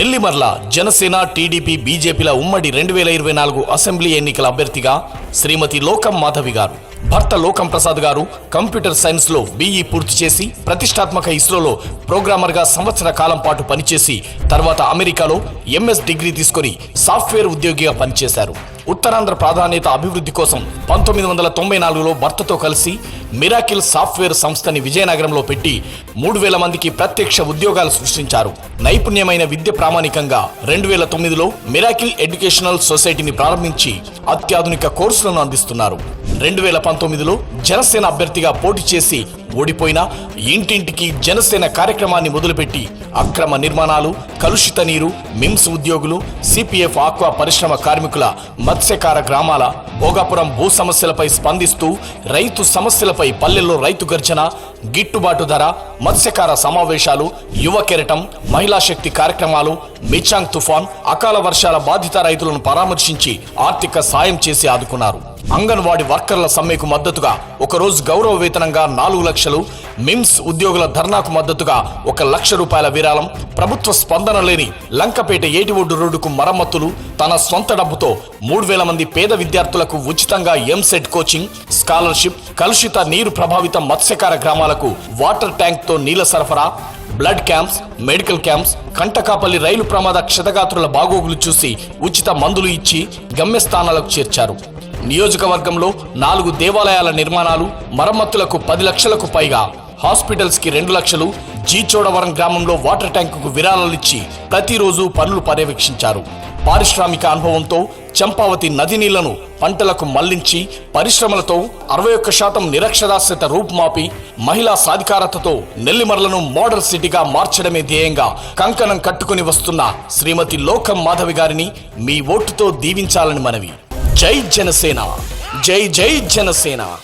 Nellimarla Janasena TDP బీజేపీల ఉమ్మడి రెండు వేల ఇరవై నాలుగు అసెంబ్లీ ఎన్నికల అభ్యర్థిగా శ్రీమతి లోకం మాధవి గారు. భర్త లోకం ప్రసాద్ గారు కంప్యూటర్ సైన్స్లో బీఈ పూర్తి చేసి ప్రతిష్టాత్మక ఇస్రోలో ప్రోగ్రామర్గా సంవత్సర కాలం పాటు పనిచేసి తర్వాత అమెరికాలో ఎంఎస్ డిగ్రీ తీసుకొని సాఫ్ట్వేర్ ఉద్యోగిగా పనిచేశారు. ఉత్తరాంధ్ర ప్రాధాన్యత అభివృద్ధి కోసం పంతొమ్మిది వందల తొంభై నాలుగులో భర్తతో కలిసి మిరాకిల్ సాఫ్ట్వేర్ సంస్థని విజయనగరంలో పెట్టి మూడు వేల మందికి ప్రత్యక్ష ఉద్యోగాలు సృష్టించారు. నైపుణ్యమైన విద్య ప్రామాణికంగా రెండు వేల తొమ్మిదిలో మిరాకిల్ ఎడ్యుకేషనల్ సొసైటీని ప్రారంభించి అత్యాధునిక కోర్సులను అందిస్తున్నారు. రెండు వేల పంతొమ్మిదిలో జనసేన అభ్యర్థిగా పోటీ చేసి ఓడిపోయినా ఇంటింటికి జనసేన కార్యక్రమాన్ని మొదలుపెట్టి అక్రమ నిర్మాణాలు కలుషిత నీరు మిమ్స్ ఉద్యోగులు సిపిఎఫ్ ఆక్వా పరిశ్రమ కార్మికుల మత్స్యకార గ్రామాల భోగాపురం భూ సమస్యలపై స్పందిస్తూ రైతు సమస్యలపై పల్లెల్లో రైతు గర్జన గిట్టుబాటు ధర మత్స్యకార సమావేశాలు యువ కెరటం మహిళా శక్తి కార్యక్రమాలు మిచాంగ్ తుఫాన్ అకాల వర్షాల బాధిత రైతులను పరామర్శించి ఆర్థిక సాయం చేసి ఆదుకున్నారు. అంగన్వాడి వర్కర్ల సమ్మెకు మద్దతుగా ఒకరోజు గౌరవ వేతనంగా నాలుగు లక్షలు మిమ్స్ ఉద్యోగుల ధర్నాకు మద్దతుగా ఒక లక్ష రూపాయల విరాళం ప్రభుత్వ స్పందన లేని లంకపేట ఏటి ఒడ్డు రోడ్డుకు మరమ్మతులు తన సొంత డబ్బుతో మూడు వేల మంది పేద విద్యార్థులకు ఉచితంగా ఎంసెట్ కోచింగ్ స్కాలర్షిప్ కలుషిత నీరు ప్రభావిత మత్స్యకార గ్రామాలకు వాటర్ ట్యాంక్తో నీళ్ళ సరఫరా blood camps medical camps Kantakapalli రైలు ప్రమాద క్షతగాత్రుల బాగోగులు చూసి ఉచిత మందులు ఇచ్చి గమ్యస్థానాలకు చేర్చారు. నియోజకవర్గంలో నాలుగు దేవాలయాల నిర్మాణాలు మరమ్మతులకు పది లక్షలకు పైగా. హాస్పిటల్స్కి రెండు లక్షలు జీచోడవరం గ్రామంలో వాటర్ ట్యాంకుకు విరాళాలిచ్చి ప్రతిరోజు పనులు పర్యవేక్షించారు. పారిశ్రామిక అనుభవంతో చంపావతి నది నీళ్ళను పంటలకు మళ్ళించి పరిశ్రమలతో అరవై ఒక్క శాతం నిరక్షరాస్యత రూపుమాపి మహిళా సాధికారతతో నెల్లిమర్లను మోడల్ సిటీగా మార్చడమే ధ్యేయంగా కంకణం కట్టుకుని వస్తున్న శ్రీమతి లోకం మాధవి గారిని మీ ఓటుతో దీవించాలని మనవి. జై జనసేన. జై జై జనసేన.